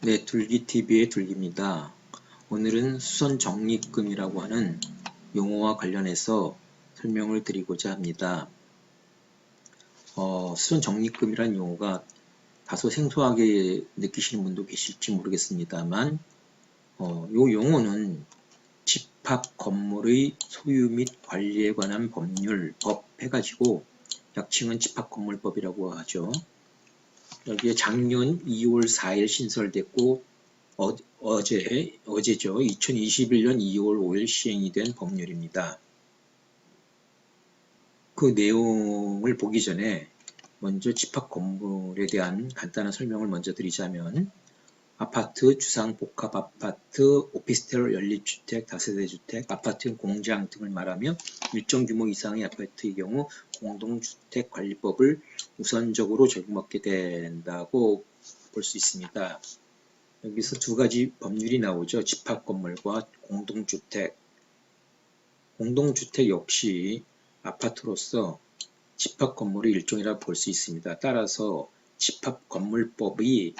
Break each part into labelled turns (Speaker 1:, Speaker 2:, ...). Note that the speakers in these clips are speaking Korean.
Speaker 1: 네, 둘기TV의 둘기입니다. 오늘은 수선 적립금이라고 하는 용어와 관련해서 설명을 드리고자 합니다. 어, 수선 적립금이라는 용어가 다소 생소하게 느끼시는 분도 계실지 모르겠습니다만 어, 요 용어는 집합 건물의 소유 및 관리에 관한 법률, 법 해가지고 약칭은 집합건물법이라고 하죠. 여기에 작년 2월 4일 신설됐고 어, 제 어제죠. 2021년 2월 5일 시행이 된 법률입니다. 그 내용을 보기 전에 먼저 집합 건물에 대한 간단한 설명을 먼저 드리자면 아파트, 주상 복합 아파트, 오피스텔, 연립주택, 다세대 주택, 아파트 공장 등을 말하며 일정 규모 이상의 아파트의 경우 공동주택 관리법을 우선적으로 적용받게 된다고 볼 수 있습니다. 여기서 두 가지 법률이 나오죠. 집합건물과 공동주택. 공동주택 역시 아파트로서 집합건물의 일종이라 볼 수 있습니다. 따라서 집합건물법의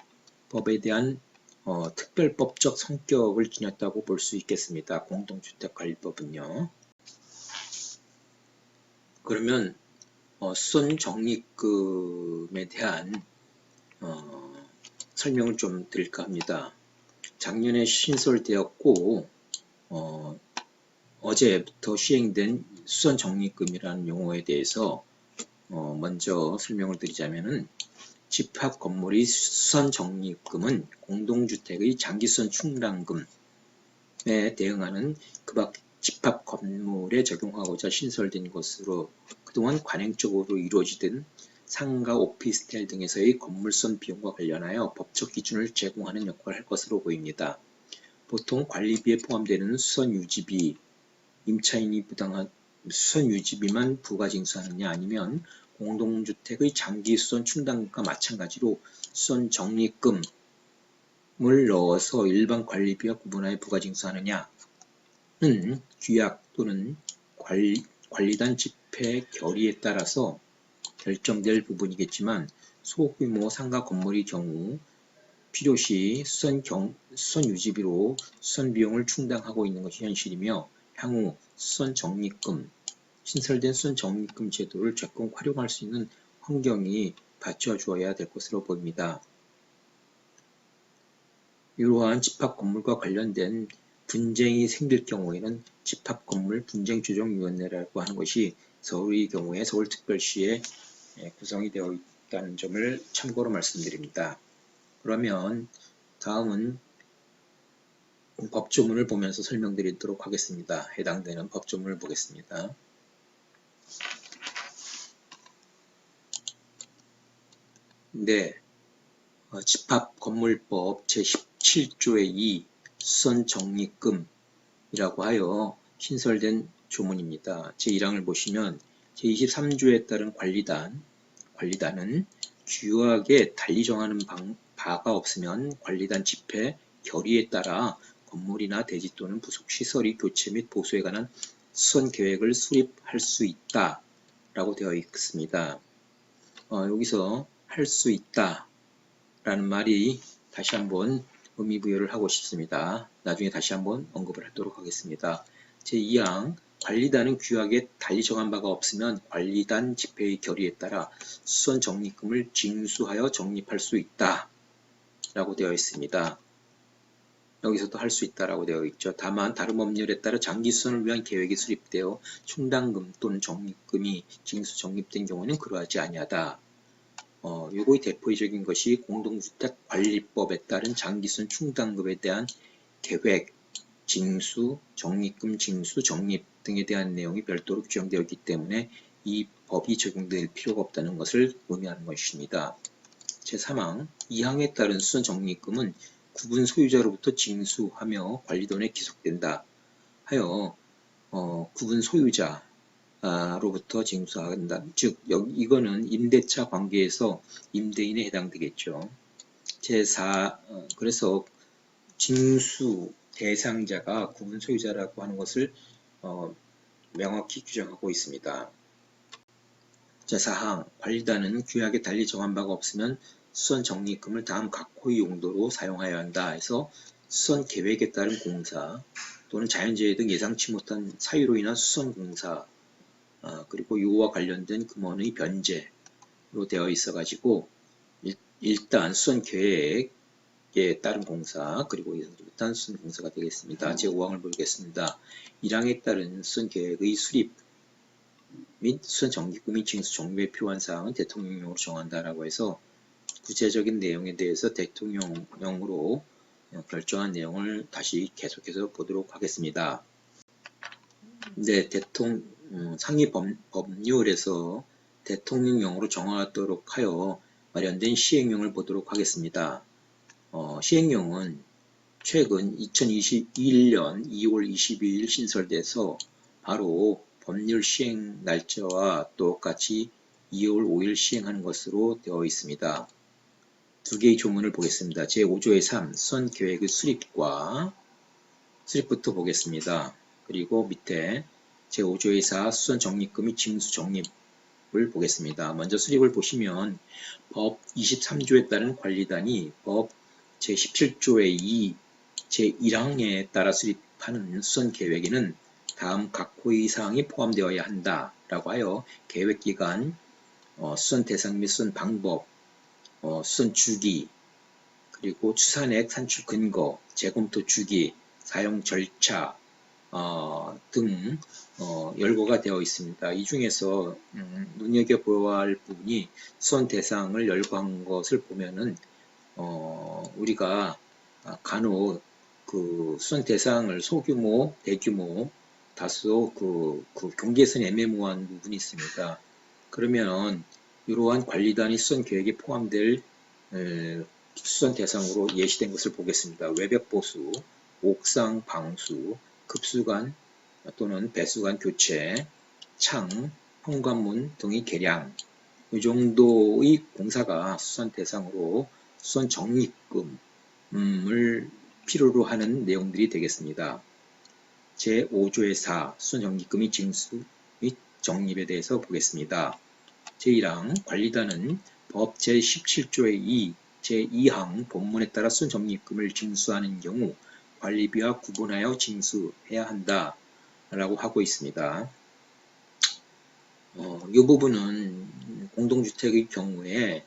Speaker 1: 법에 대한 어, 특별법적 성격을 지녔다고 볼 수 있겠습니다. 공동주택관리법은요. 그러면 어, 수선 적립금에 대한 어, 설명을 좀 드릴까 합니다. 작년에 신설되었고 어, 어제부터 시행된 수선 적립금이라는 용어에 대해서 어, 먼저 설명을 드리자면은 집합 건물의 수선 적립금은 공동주택의 장기수선 충당금에 대응하는 그 밖 집합 건물에 적용하고자 신설된 것으로 그동안 관행적으로 이루어지던 상가 오피스텔 등에서의 건물선 비용과 관련하여 법적 기준을 제공하는 역할을 할 것으로 보입니다. 보통 관리비에 포함되는 수선 유지비, 임차인이 부당한 수선 유지비만 부가 징수하느냐 아니면 공동주택의 장기 수선 충당금과 마찬가지로 수선 적립금을 넣어서 일반 관리비와 구분하여 부가 징수하느냐 는 규약 또는 관리, 관리단 집회 결의에 따라서 결정될 부분이겠지만 소규모 상가 건물의 경우 필요시 수선, 경, 수선 유지비로 수선 비용을 충당하고 있는 것이 현실이며 향후 수선 적립금, 신설된 수선 적립금 제도를 적극 활용할 수 있는 환경이 받쳐주어야 될 것으로 보입니다. 이러한 집합 건물과 관련된 분쟁이 생길 경우에는 집합 건물 분쟁 조정위원회라고 하는 것이 서울의 경우에 서울특별시에 구성이 되어 있다는 점을 참고로 말씀드립니다. 그러면 다음은 법조문을 보면서 설명드리도록 하겠습니다. 해당되는 법조문을 보겠습니다. 네, 어, 집합건물법 제17조의 2 수선 적립금이라고 하여 신설된 조문입니다. 제1항을 보시면 제23조에 따른 관리단, 관리단은 규약에 달리 정하는 방, 바가 없으면 관리단 집회 결의에 따라 건물이나 대지 또는 부속 시설의 교체 및 보수에 관한 수선 계획을 수립할 수 있다 라고 되어 있습니다. 어, 여기서 할 수 있다 라는 말이 다시 한번 의미 부여를 하고 싶습니다. 나중에 다시 한번 언급을 하도록 하겠습니다. 제2항 관리단은 규약에 달리 정한 바가 없으면 관리단 집회의 결의에 따라 수선 적립금을 징수하여 적립할 수 있다 라고 되어 있습니다. 여기서도 할 수 있다라고 되어 있죠. 다만 다른 법률에 따라 장기 수선을 위한 계획이 수립되어 충당금 또는 적립금이 징수 적립된 경우는 그러하지 아니하다. 어, 요거의 대표적인 것이 공동주택관리법에 따른 장기순 충당금에 대한 계획, 징수, 적립금 징수, 적립 등에 대한 내용이 별도로 규정되어 있기 때문에 이 법이 적용될 필요가 없다는 것을 의미하는 것입니다. 제3항, 2항에 따른 수선 적립금은 구분 소유자로부터 징수하며 관리돈에 기속된다 하여 어, 구분 소유자, 로부터 징수한다. 즉, 여기 이거는 임대차 관계에서 임대인에 해당되겠죠. 제4, 어, 그래서 징수 대상자가 구분 소유자라고 하는 것을 어, 명확히 규정하고 있습니다. 제4항, 관리단은 규약에 달리 정한 바가 없으면 수선 적립금을 다음 각호의 용도로 사용하여야 한다 해서 수선 계획에 따른 공사 또는 자연재해 등 예상치 못한 사유로 인한 수선 공사 아, 그리고 요와 관련된 금원의 변제로 되어 있어 가지고 일단 수선 계획에 따른 공사 그리고 일단 수선 공사가 되겠습니다. 제 5항을 보겠습니다. 1항에 따른 수선 계획의 수립 및 수선 정기금이 징수 종료에 필요한 사항은 대통령령으로 정한다라고 해서 구체적인 내용에 대해서 대통령령으로 결정한 내용을 다시 계속해서 보도록 하겠습니다. 네, 대통령 음, 상위 법, 법률에서 대통령령으로 정하도록 하여 마련된 시행령을 보도록 하겠습니다. 어, 시행령은 최근 2021년 2월 22일 신설돼서 바로 법률 시행 날짜와 똑같이 2월 5일 시행하는 것으로 되어 있습니다. 두 개의 조문을 보겠습니다. 제5조의 3, 수선 계획의 수립과 수립부터 보겠습니다. 그리고 밑에 제5조의 4, 수선 적립금의 징수 적립을 보겠습니다. 먼저 수립을 보시면 법 23조에 따른 관리단이 법 제17조의 2, 제1항에 따라 수립하는 수선 계획에는 다음 각 호의 사항이 포함되어야 한다라고 하여 계획기간, 어, 수선 대상 및 수선 방법, 어, 수선 주기, 그리고 추산액 산출 근거, 재검토 주기, 사용 절차 어, 등 어, 열거가 되어 있습니다. 이 중에서 음, 눈여겨 보아야 할 부분이 수선 대상을 열거한 것을 보면은 어, 우리가 간혹 그 수선 대상을 소규모, 대규모 다소 그, 그 경계선이 애매모호한 부분이 있습니다. 그러면 이러한 관리단위 수선 계획에 포함될 에, 수선 대상으로 예시된 것을 보겠습니다. 외벽 보수, 옥상 방수, 급수관 또는 배수관 교체, 창, 현관문 등의 개량 이 정도의 공사가 수선 대상으로 수선 적립금을 필요로 하는 내용들이 되겠습니다. 제5조의 4 수선 적립금의 징수 및 적립에 대해서 보겠습니다. 제1항 관리단은 법 제17조의 2, 제2항 본문에 따라 순적립금을 징수하는 경우 관리비와 구분하여 징수해야 한다 라고 하고 있습니다. 어, 이 부분은 공동주택의 경우에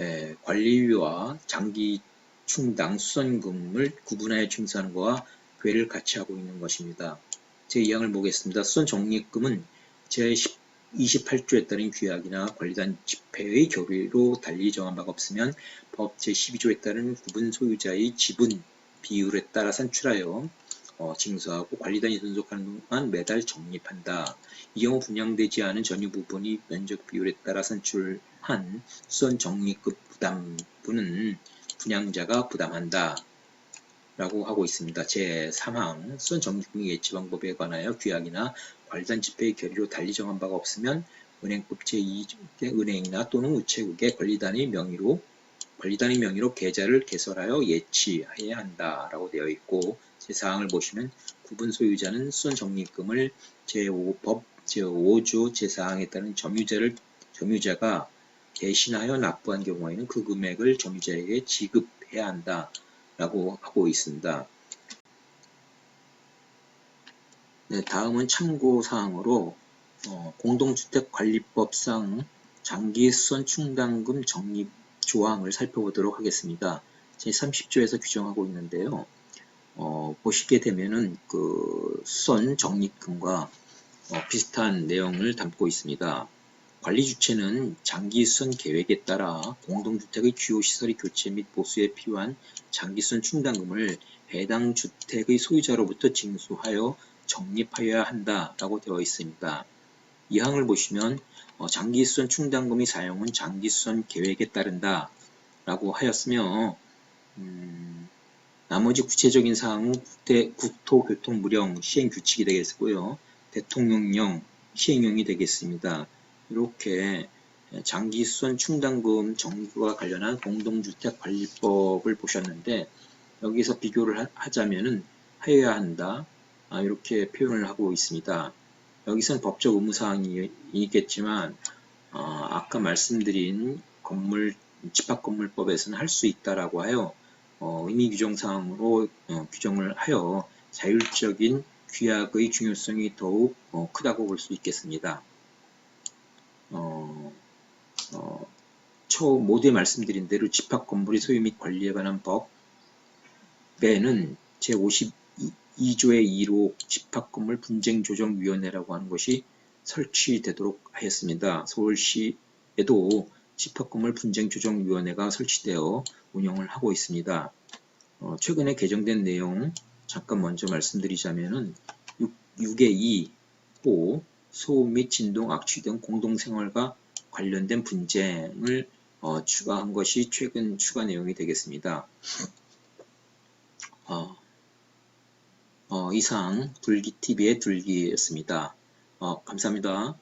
Speaker 1: 에, 관리비와 장기 충당 수선금을 구분하여 징수하는 것과 괴를 같이 하고 있는 것입니다. 제2항을 보겠습니다. 수선 적립금은 제10 28조에 따른 규약이나 관리단 집회의 교류로 달리 정한 바가 없으면 법 제12조에 따른 구분 소유자의 지분 비율에 따라 산출하여 어, 징수하고 관리단이 존속하는 동안 매달 적립한다. 이 경우 분양되지 않은 전유 부분이 면적 비율에 따라 산출한 수선 적립급 부담분은 분양자가 부담한다. 라고 하고 있습니다. 제3항 수선 적립금의 예치 방법에 관하여 규약이나 관리단 집회의 결의로 달리 정한 바가 없으면 은행법 제2의 은행이나 또는 우체국의 관리단의 명의로 관리단의 명의로 계좌를 개설하여 예치해야 한다라고 되어 있고 제4항을 보시면 구분 소유자는 수선 적립금을 제5법 제5조 제4항에 따른 점유자를 점유자가 대신하여 납부한 경우에는 그 금액을 점유자에게 지급해야 한다라고 하고 있습니다. 네, 다음은 참고사항으로 어, 공동주택관리법상 장기수선 충당금 적립 조항을 살펴보도록 하겠습니다. 제30조에서 규정하고 있는데요. 어, 보시게 되면은 그 수선 적립금과 어, 비슷한 내용을 담고 있습니다. 관리 주체는 장기 수선 계획에 따라 공동주택의 주요 시설의 교체 및 보수에 필요한 장기 수선 충당금을 해당 주택의 소유자로부터 징수하여 적립하여야 한다라고 되어 있습니다. 이 항을 보시면 어, 장기수선 충당금의 사용은 장기수선 계획에 따른다 라고 하였으며 음, 나머지 구체적인 사항은 국대, 국토교통무령 시행규칙이 되겠고요. 대통령령 시행령이 되겠습니다. 이렇게 장기수선 충당금 정부와 관련한 공동주택관리법을 보셨는데 여기서 비교를 하자면은 하여야 한다, 아, 이렇게 표현을 하고 있습니다. 여기서는 법적 의무사항이 있겠지만 어, 아까 말씀드린 건물 집합건물법에서는 할 수 있다라고 하여 어, 의미 규정사항으로 어, 규정을 하여 자율적인 규약의 중요성이 더욱 어, 크다고 볼 수 있겠습니다. 어, 어, 초 모두에 말씀드린 대로 집합건물의 소유 및 관리에 관한 법에는 제 52조의 2로 집합건물 분쟁조정위원회라고 하는 것이 설치되도록 하였습니다. 서울시에도 집합건물 분쟁조정위원회가 설치되어 운영을 하고 있습니다. 어, 최근에 개정된 내용 잠깐 먼저 말씀드리자면은 6, 의 2 호 소음 및 진동, 악취 등 공동생활과 관련된 분쟁을 어, 추가한 것이 최근 추가 내용이 되겠습니다. 어, 어, 이상 둘기TV의 둘기였습니다. 어, 감사합니다.